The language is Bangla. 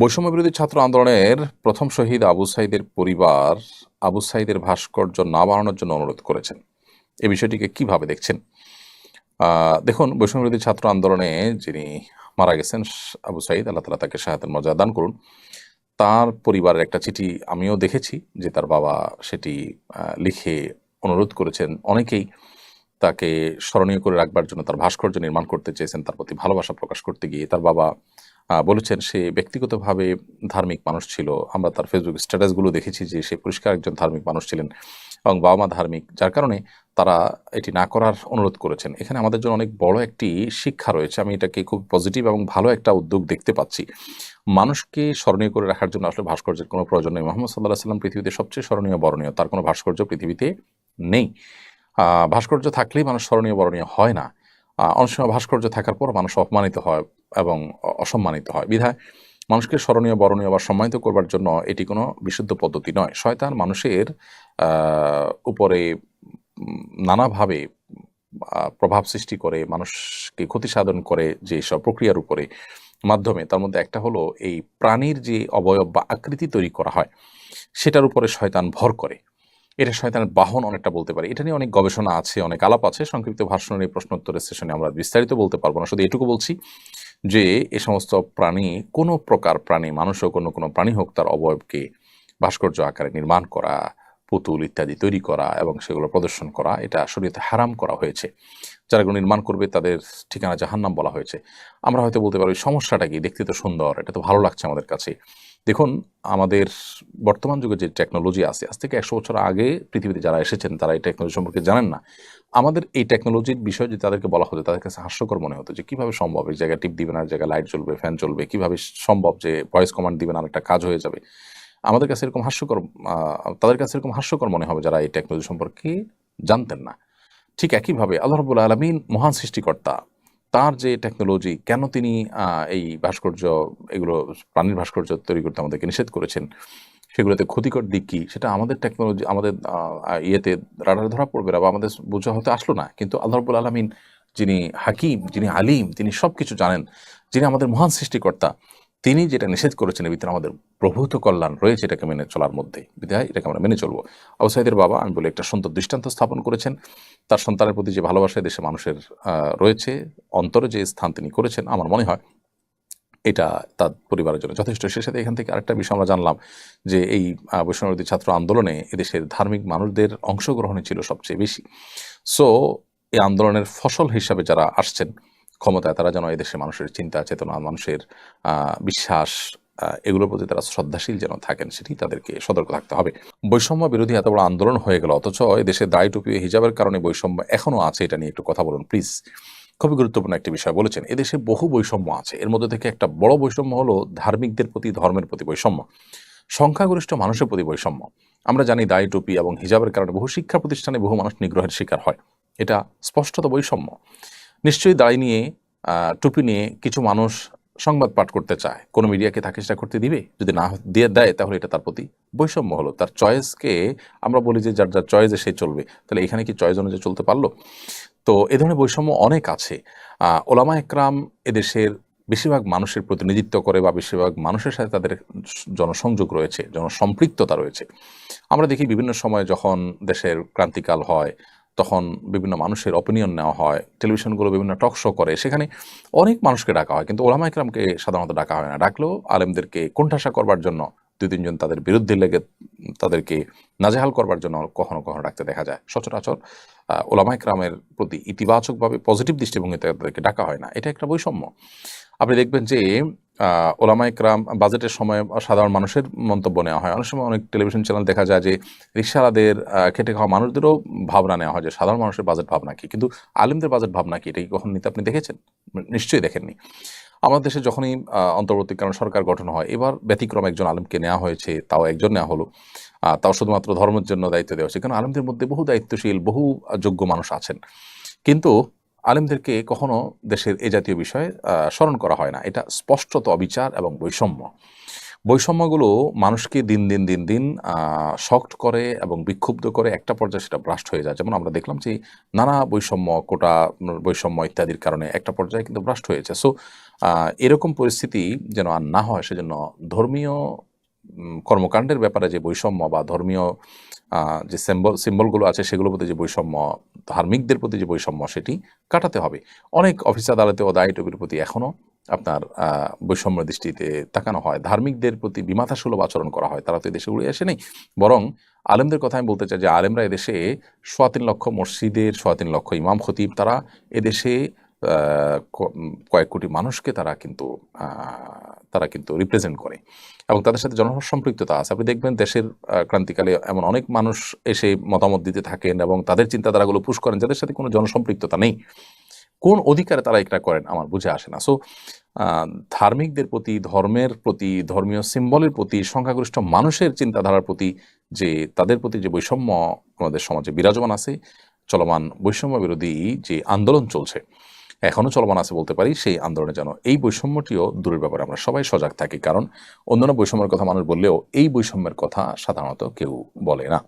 বৈষম্য বিরোধী ছাত্র আন্দোলনের প্রথম শহীদ আবু সাইদের পরিবার আবু সাইদের ভাস্কর্য না বাড়ানোর জন্য অনুরোধ করেছেন। এই বিষয়টিকে কীভাবে দেখছেন? দেখুন বৈষম্য বিরোধী ছাত্র আন্দোলনে যিনি মারা গেছেন, আবু সাইদ, আল্লাহ তালা তাকে শাহাতের মর্যাদা দান করুন। তার পরিবারের একটা চিঠি আমিও দেখেছি, যে তার বাবা সেটি লিখে অনুরোধ করেছেন। অনেকেই তাকে স্মরণীয় করে রাখবার জন্য তার ভাস্কর্য নির্মাণ করতে চেয়েছেন, তার প্রতি ভালোবাসা প্রকাশ করতে গিয়ে তার বাবা বলেছেন সে ব্যক্তিগতভাবে ধার্মিক মানুষ ছিল। আমরা তার ফেসবুক স্ট্যাটাসগুলো দেখেছি যে সে পরিষ্কার একজন ধার্মিক মানুষ ছিলেন এবং বাবা মা ধার্মিক, যার কারণে তারা এটি না করার অনুরোধ করেছেন। এখানে আমাদের জন্য অনেক বড় একটি শিক্ষা রয়েছে। আমি এটাকে খুব পজিটিভ এবং ভালো একটা উদ্যোগ দেখতে পাচ্ছি। মানুষকে স্মরণীয় করে রাখার জন্য আসলে ভাস্কর্যের কোনো প্রয়োজন নেই। মোহাম্মদ সাল্লাহ সাল্লাম পৃথিবীতে সবচেয়ে স্মরণীয় বরণীয়, তার কোনো ভাস্কর্য পৃথিবীতে নেই। ভাস্কর্য থাকলেই মানুষ স্মরণীয় বরণীয় হয় না। অনেক সময় ভাস্কর্য থাকার পর মানুষ অপমানিত হয়। এবং অসম্মানিত হয়। বিধায় মানুষকে স্মরণীয়, বরণীয় বা সম্মানিত করবার জন্য এটি কোনো বিশুদ্ধ পদ্ধতি নয়। শয়তান মানুষের উপরে নানাভাবে প্রভাব সৃষ্টি করে, মানুষকে ক্ষতি সাধন করে যে সব প্রক্রিয়ার উপরে মাধ্যমে, তার মধ্যে একটা হলো এই প্রাণীর যে অবয়ব বা আকৃতি তৈরি করা হয়, সেটার উপরে শয়তান ভর করে। এটা শয়তানের বাহন অনেকটা বলতে পারি। এটা নিয়ে অনেক গবেষণা আছে, অনেক আলাপ আছে। সংক্ষিপ্ত ভাষণের এই প্রশ্নোত্তরের সেশনে আমরা বিস্তারিত বলতে পারব না। শুধু এটুকু বলছি যে, এ সমস্ত প্রাণী, কোনো প্রকার প্রাণী মানুষ হোক অন্য কোনো প্রাণী হোক, তার অবয়বকে ভাস্কর্য আকারে নির্মাণ করা পুতুল ইত্যাদি তৈরি করা এবং সেগুলো প্রদর্শন করা, এটা শরীয়তে হারাম করা হয়েছে। যারা এগুলো নির্মাণ করবে তাদের ঠিকানা জাহান্নাম বলা হয়েছে। আমরা হয়তো বলতে পারি সমস্যাটা কি? দেখতে তো সুন্দর, এটা তো ভালো লাগছে আমাদের কাছে। দেখুন, আমাদের বর্তমান যুগে যে টেকনোলজি আছে, আজ থেকে একশো বছর আগে পৃথিবীতে যারা এসেছেন, তারা এই টেকনোলজি সম্পর্কে জানেন না। আমাদের এই টেকনোলজির বিষয় যদি তাদেরকে বলা হতো, তাদের কাছে হাস্যকর মনে হতো যে, কীভাবে সম্ভব? এই জায়গায় টিপ দিবেন আর জায়গায় লাইট চলবে ফ্যান চলবে কীভাবে সম্ভব যে ভয়েস কমান্ড দিবেন আর একটা কাজ হয়ে যাবে? আমাদের কাছে এরকম হাস্যকর তাদের কাছে এরকম হাস্যকর মনে হবে যারা এই টেকনোলজি সম্পর্কে জানতেন না। ঠিক একইভাবে আল্লাহ রবুল্লা আলমিন মহান সৃষ্টিকর্তা, তার যে টেকনোলজি কেন তিনি এই ভাস্কর্য, এগুলো, প্রাণীর ভাস্কর্য তৈরি করতে আমাদেরকে নিষেধ করেছেন, সেগুলোতে ক্ষতিকর দিক কি, সেটা আমাদের টেকনোলজি আমাদের ইয়েতে রাডারে ধরা পড়বে না বা আমাদের বোঝা হতে আসলো না। কিন্তু আল্লাহ রবুল আলমিন যিনি হাকিম, যিনি আলিম, তিনি সব কিছু জানেন, যিনি আমাদের মহান সৃষ্টিকর্তা তিনি যেটা নিষেধ করেছেন এর ভিতরে আমাদের প্রভূত কল্যাণ রয়েছে এটাকে মেনে চলার মধ্যে। বিধায় এটাকে আমরা মেনে চলবো। আবসাইদের বাবা, আমি বলে, একটা সুন্দর দৃষ্টান্ত স্থাপন করেছেন। তার সন্তানের প্রতি যে ভালোবাসা দেশে মানুষের রয়েছে, অন্তরে যে স্থান তিনি করেছেন, আমার মনে হয় এটা তার পরিবারের জন্য যথেষ্ট। সে সাথে এখান থেকে আরেকটা বিষয় আমরা জানলাম যে এই বৈষ্ণবী ছাত্র আন্দোলনে এদেশের ধার্মিক মানুষদের অংশগ্রহণে ছিল সবচেয়ে বেশি। সো এই আন্দোলনের ফসল হিসাবে যারা আসছেন ক্ষমতায়, তারা যেন এদেশের মানুষের চিন্তা, চেতনা, মানুষের বিশ্বাস এগুলোর প্রতি তারা শ্রদ্ধাশীল যেন থাকেন, সেটি তাদেরকে সতর্ক থাকতে হবে। বৈষম্য বিরোধী এত বড় আন্দোলন হয়ে গেল, অথচ এদেশে দায় টুপি হিজাবের কারণে বৈষম্য এখনও আছে, এটা নিয়ে একটু কথা বলুন প্লিজ খুবই গুরুত্বপূর্ণ একটি বিষয় বলেছেন এদেশে বহু বৈষম্য আছে, এর মধ্যে থেকে একটা বড় বৈষম্য হলো ধার্মিকদের প্রতি, ধর্মের প্রতি বৈষম্য। সংখ্যাগরিষ্ঠ মানুষের প্রতি বৈষম্য। আমরা জানি দায় টুপি এবং হিজাবের কারণে বহু শিক্ষা প্রতিষ্ঠানে বহু মানুষ নিগ্রহের শিকার হয়, এটা স্পষ্টত বৈষম্য। নিশ্চয়ই দাঁড়িয়ে নিয়ে টুপি নিয়ে কিছু মানুষ সংবাদ পাঠ করতে চায়। কোনো মিডিয়াকে তাকে সেটা করতে দিবে? যদি না দিয়ে দেয়, তাহলে এটা তার প্রতি বৈষম্য হলো। তার চয়েসকে আমরা বলি যে যার যার চয়েসে সে চলবে। তাহলে এখানে কি চয়েস অনুযায়ী চলতে পারল? তো এ ধরনের বৈষম্য অনেক আছে। ওলামা একরাম এদেশের বেশিরভাগ মানুষের প্রতিনিধিত্ব করে বা বেশিরভাগ মানুষের সাথে তাদের জনসংযোগ রয়েছে, জনসম্পৃক্ততা রয়েছে। আমরা দেখি বিভিন্ন সময় যখন দেশের ক্রান্তিকাল হয় তখন বিভিন্ন মানুষের অপিনিয়ন নেওয়া হয় টেলিভিশনগুলো বিভিন্ন টক শো করে, সেখানে অনেক মানুষকে ডাকা হয়, কিন্তু ওলামা একরামকে সাধারণত ডাকা হয় না। ডাকলেও আলেমদেরকে কোণঠাসা করবার জন্য, দুই তিনজন তাদের বিরুদ্ধে লেগে তাদেরকে নাজেহাল করবার জন্য কখনো কখনো ডাকতে দেখা যায়। সচরাচর ওলামা একরামের প্রতি ইতিবাচকভাবে পজিটিভ দৃষ্টিভঙ্গিতে তাদেরকে ডাকা হয় না। এটা একটা বৈষম্য। আপনি দেখবেন যে ওলামা একরাম বাজেটের সময় সাধারণ মানুষের মন্তব্য নেওয়া হয়। অনেক সময় অনেক টেলিভিশন চ্যানেল দেখা যায় যে রিক্সাওয়ালাদের খেটে খাওয়া মানুষদেরও ভাবনা নেওয়া হয় যে সাধারণ মানুষের বাজেট ভাবনা কি? কিন্তু আলিমদের বাজেট ভাবনা কি? এটা কি কখন নিতে আপনি দেখেছেন? নিশ্চয়ই দেখেননি। আমাদের দেশে যখনই অন্তর্বর্তীকালীন সরকার গঠন হয়, এবার ব্যতিক্রম একজন আলেমকে নেওয়া হয়েছে, তাও একজন নেওয়া হলো। তাও শুধুমাত্র ধর্মের জন্য দায়িত্ব দেওয়া হয়েছে, কারণ আলেমদের মধ্যে বহু দায়িত্বশীল, বহু যোগ্য মানুষ আছেন। কিন্তু আলেমদেরকে কখনো দেশের এ জাতীয় বিষয়ে স্মরণ করা হয় না। এটা স্পষ্টত অবিচার এবং বৈষম্য। বৈষম্যগুলো মানুষকে দিন দিন দিন দিন শক্ট করে এবং বিক্ষুব্ধ করে একটা পর্যায়ে সেটা ব্রাস্ট হয়ে যায়। যেমন আমরা দেখলাম যে, নানা বৈষম্য, কোটা বৈষম্য ইত্যাদির কারণে একটা পর্যায়ে কিন্তু ব্রাস্ট হয়েছে। সো এরকম পরিস্থিতি যেন আর না হয়, সেজন্য ধর্মীয় কর্মকাণ্ডের ব্যাপারে যে বৈষম্য বা ধর্মীয় যে সিম্বল সিম্বলগুলো আছে সেগুলোর প্রতি যে বৈষম্য, ধার্মিকদের প্রতি যে বৈষম্য সেটি কাটাতে হবে। অনেক অফিস আদালতে ও দায়ী টবির প্রতি এখনও আপনার বৈষম্য দৃষ্টিতে তাকানো হয়। ধার্মিকদের প্রতি বিমাথাসুলভ আচরণ করা হয়। তারা তো এদেশে উড়ে আসে নেই। বরং আলেমদের কথা আমি বলতে চাই যে আলেমরা এদেশে সোয়া তিন লক্ষ মসজিদের, সোয়া তিন লক্ষ ইমাম খতিব তারা এদেশে কয়েক কোটি মানুষকে তারা কিন্তু তারা কিন্তু রিপ্রেজেন্ট করে। এবং তাদের সাথে জনসম্পৃক্ততা আছে। আপনি দেখবেন দেশের ক্রান্তিকালে এমন অনেক মানুষ এসে মতামত দিতে থাকেন এবং তাদের চিন্তাধারাগুলো পুশ করেন যাদের সাথে কোনো জনসম্পৃক্ততা নেই। কোন অধিকারে তারা এটা করেন আমার বুঝে আসে না। সো ধার্মিকদের প্রতি, ধর্মের প্রতি, ধর্মীয় সিম্বলের প্রতি, সংখ্যাগরিষ্ঠ মানুষের চিন্তাধারার প্রতি যে, তাদের প্রতি যে বৈষম্য আমাদের সমাজে বিরাজমান আছে, চলমান বৈষম্য বিরোধী যে আন্দোলন চলছে এখনও চলমান আছে বলতে পারি সেই আন্দোলনে যেন এই বৈষম্যটিও দূরের ব্যাপারে আমরা সবাই সজাগ থাকি। কারণ অন্যান্য বৈষম্যের কথা মানুষ বললেও এই বৈষম্যের কথা সাধারণত কেউ বলে না।